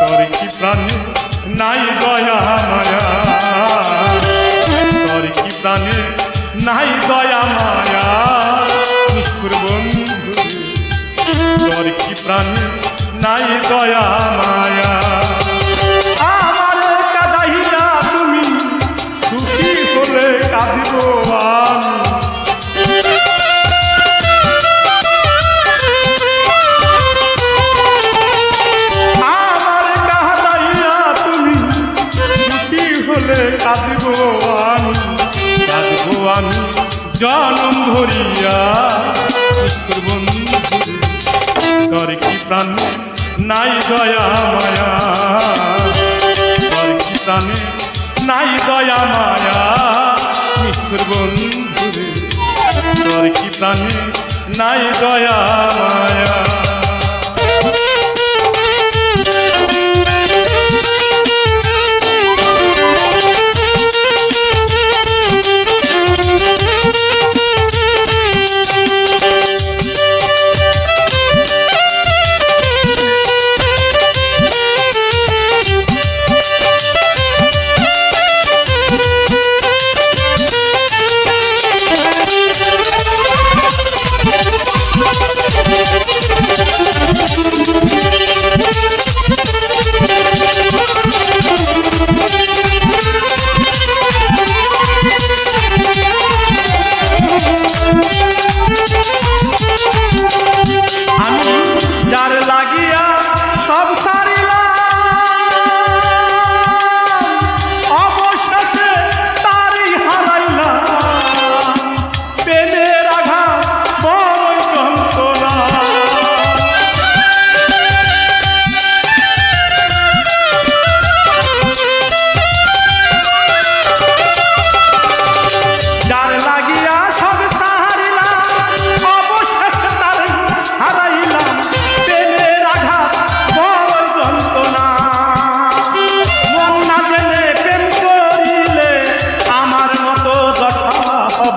তোর কি প্রাণে নাই দয়া মায়া। তোর কি প্রাণে নাই দয়া মায়া। নিষ্ঠুর বন্ধু তোর কি প্রাণে নাই দয়া মায়া। নিষ্ঠুর বন্ধু তোর কি প্রাণ? নাই দয়া মায়া। তোর কি প্রাণে? নাই দয়া মায়া। নিষ্ঠুর বন্ধু তোর কি প্রাণে? নাই দয়া মায়া।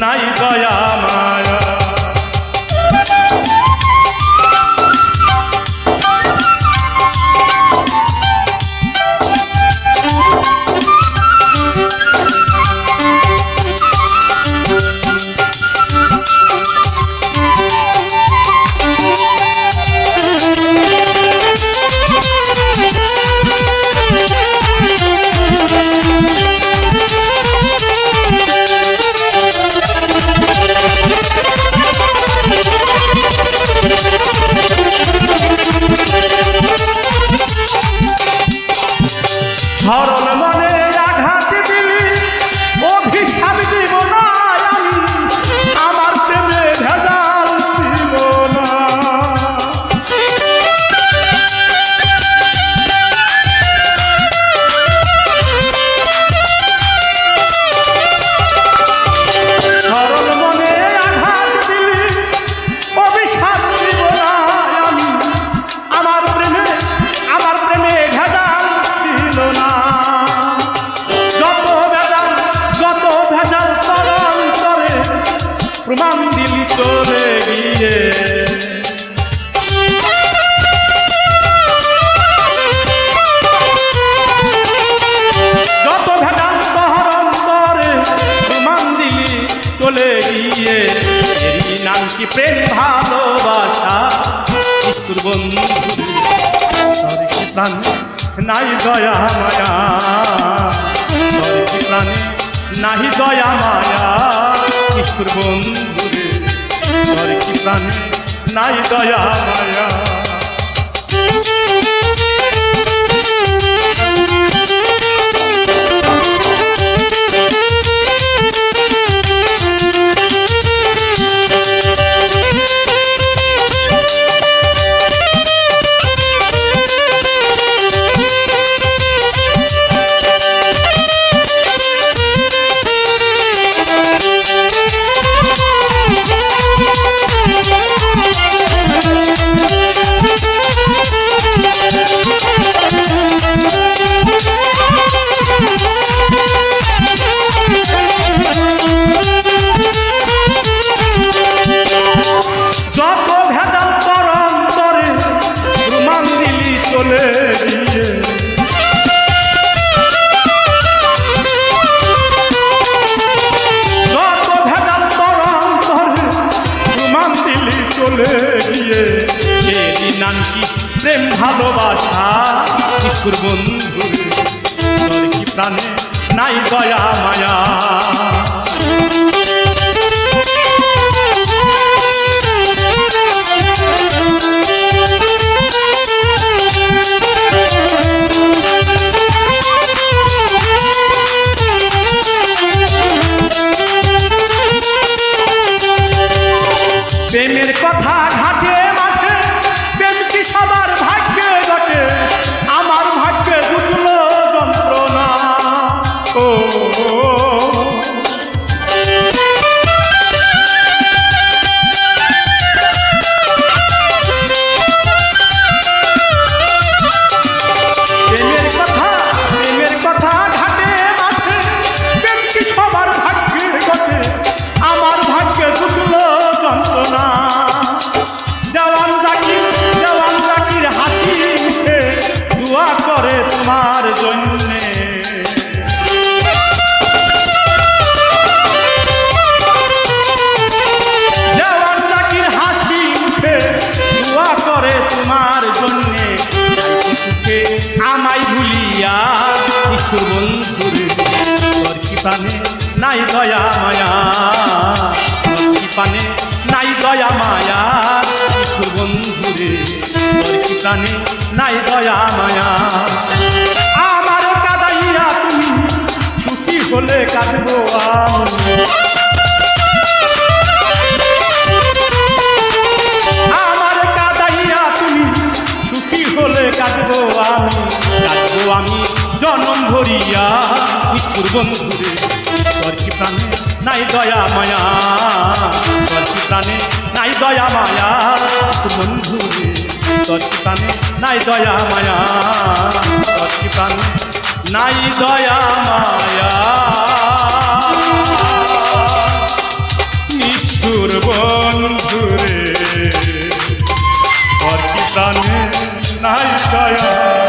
নাই দয়া মায়া। বন্ধু। কি প্রাণ নাই দয়া মায়া। কি প্রাণে নাহি দয়া মায়া। কিশোর বন্ধুরে তোর কি প্রাণে নাই দয়া মায়া। ভালোবাসা কিশোর বন্ধু কি প্রাণে নাই দয়া মায়া? প্রেমের কথা নাই দয়া মায়া। কি প্রাণে নাই দয়া মায়া। কিশোর বন্ধুরে তোর কি নাই দয়া মায়া। আমার কাদাইয়া তুমি সুখী হলে কাঁদবো আমি। আমার কাদাইয়া তুমি সুখী হলে কাঁদবো আমি। কাঁদবো আমি জনম ভরিয়া প্রাণে নাই দয়া মায়া। তোর নাই দয়া মায়া। বন্ধু তোর নাই দয়া মায়া। তোর নাই দয়া মায়া। নিষ্ঠুর বন্ধু রে নাই দয়া